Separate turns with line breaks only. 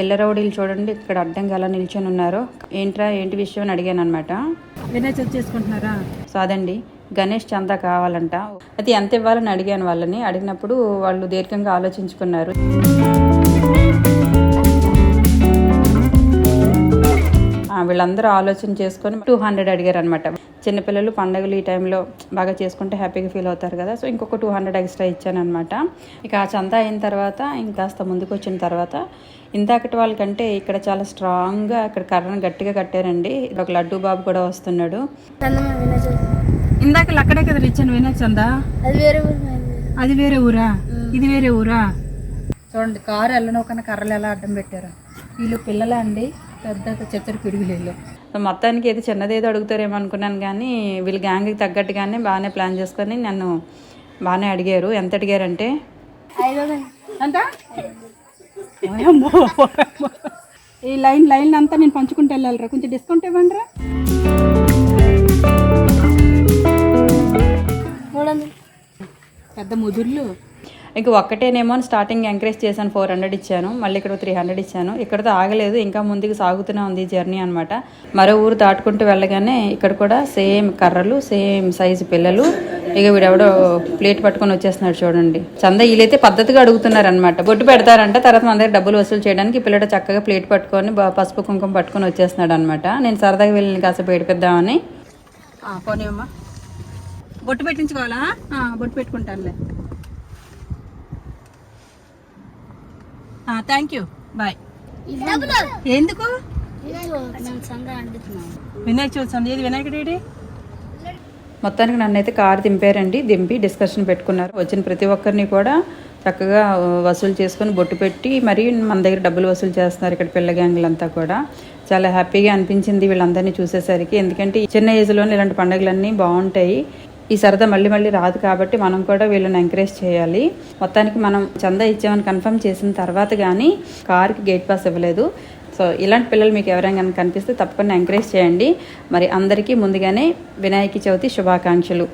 పిల్ల రౌడీలు చూడండి ఇక్కడ అడ్డంగా ఎలా నిల్చొని ఉన్నారు. ఏంట్రా ఏంటి విషయం అని అడిగాను అనమాట
చేసుకుంటున్నారా?
సో అదండి. గణేష్ చందా కావాలంట. అది ఎంత ఇవ్వాలని అడిగాను వాళ్ళని. అడిగినప్పుడు వాళ్ళు దీర్ఘంగా ఆలోచించుకున్నారు. వీళ్ళందరూ ఆలోచన చేసుకొని టూ హండ్రెడ్ అడిగారు అనమాట చిన్నపిల్లలు పండగలు ఈ టైంలో బాగా చేసుకుంటే హ్యాపీగా ఫీల్ అవుతారు కదా. సో ఇంకొక టూ హండ్రెడ్ ఎక్స్ట్రా ఇచ్చాను అనమాట ఇక ఆ చందా అయిన తర్వాత ఇంకాస్త ముందుకు వచ్చిన తర్వాత ఇందాకటి వాళ్ళకంటే ఇక్కడ చాలా స్ట్రాంగ్గా ఇక్కడ కర్రను గట్టిగా కట్టారండి. ఒక లడ్డు బాబు కూడా వస్తున్నాడు.
ఇందాక అక్కడే కదా ఇచ్చాను వినాయక చందా?
అది వేరే ఊరు
ఇది వేరే ఊరా? చూడండి కారు వెళ్ళనోకన్నా కర్రలు ఎలా అడ్డం పెట్టారు. వీళ్ళు పిల్లలే అండి? పెద్ద చెత్తరి పిడుగులు వీళ్ళు
సో మొత్తానికి ఏదో చిన్నదేదో అడుగుతారేమో అనుకున్నాను కానీ వీళ్ళ గ్యాంగ్కి తగ్గట్టుగానే బాగానే ప్లాన్ చేసుకొని నన్ను బాగానే అడిగారు. ఎంత అడిగారంటే.
అంత. ఈ లైన్ లైన్ అంతా నేను పంచుకుంటూ వెళ్ళాలిరా. కొంచెం డిస్కౌంట్ ఇవ్వండి రా పెద్ద ముదుర్లు.
ఇంక ఒక్కటేనేమో అని స్టార్టింగ్ ఎంకరేజ్ చేశాను ఫోర్ హండ్రెడ్ ఇచ్చాను. మళ్ళీ ఇక్కడ త్రీ హండ్రెడ్ ఇచ్చాను. ఇక్కడతో ఆగలేదు ఇంకా ముందుకు సాగుతూనే ఉంది జర్నీ అనమాట మరో ఊరు దాటుకుంటూ వెళ్ళగానే ఇక్కడ కూడా సేమ్ కర్రలు సేమ్ సైజు పిల్లలు. ఇక వీడెవడో ప్లేట్ పట్టుకొని వచ్చేస్తున్నాడు చూడండి. చంద వీళ్ళైతే పద్ధతిగా అడుగుతున్నారనమాట బొట్టు పెడతారంట తర్వాత మన దగ్గర డబ్బులు వసూలు చేయడానికి పిల్లడ పిల్లడు చక్కగా ప్లేట్ పట్టుకొని పసుపు కుంకుమ పట్టుకొని వచ్చేస్తున్నాడు అనమాట నేను సరదాగా వెళ్ళి కాసేపు ఏడిపిద్దామని
పోనీ అమ్మా బొట్టు పెట్టించుకోవాలా? బొట్టు పెట్టుకుంటానులే. థ్యాంక్ యూ బాయ్ ఎందుకు? వినాయక చవితి సంధి ఏది వినాయకుడు
మొత్తానికి నన్ను అయితే కారు దింపారండి. దింపి డిస్కషన్ పెట్టుకున్నారు. వచ్చిన ప్రతి ఒక్కరిని కూడా చక్కగా వసూలు చేసుకొని బొట్టు పెట్టి మరి మన దగ్గర డబ్బులు వసూలు చేస్తున్నారు ఇక్కడ పిల్ల గ్యాంగులంతా కూడా. చాలా హ్యాపీగా అనిపించింది వీళ్ళందరినీ చూసేసరికి. ఎందుకంటే ఈ చిన్న ఏజ్లోనే ఇలాంటి పండుగలన్నీ బాగుంటాయి. ఈ సరదా మళ్ళీ మళ్ళీ రాదు కాబట్టి మనం కూడా వీళ్ళని ఎంకరేజ్ చేయాలి. మొత్తానికి మనం చందా ఇచ్చామని కన్ఫర్మ్ చేసిన తర్వాత కానీ కార్కి గేట్ పాస్ ఇవ్వలేదు. సో ఇలాంటి పిల్లలు మీకు ఎవరైనా కనుక కనిపిస్తే తప్పకుండా ఎంకరేజ్ చేయండి. మరి అందరికీ ముందుగానే వినాయక చవితి శుభాకాంక్షలు.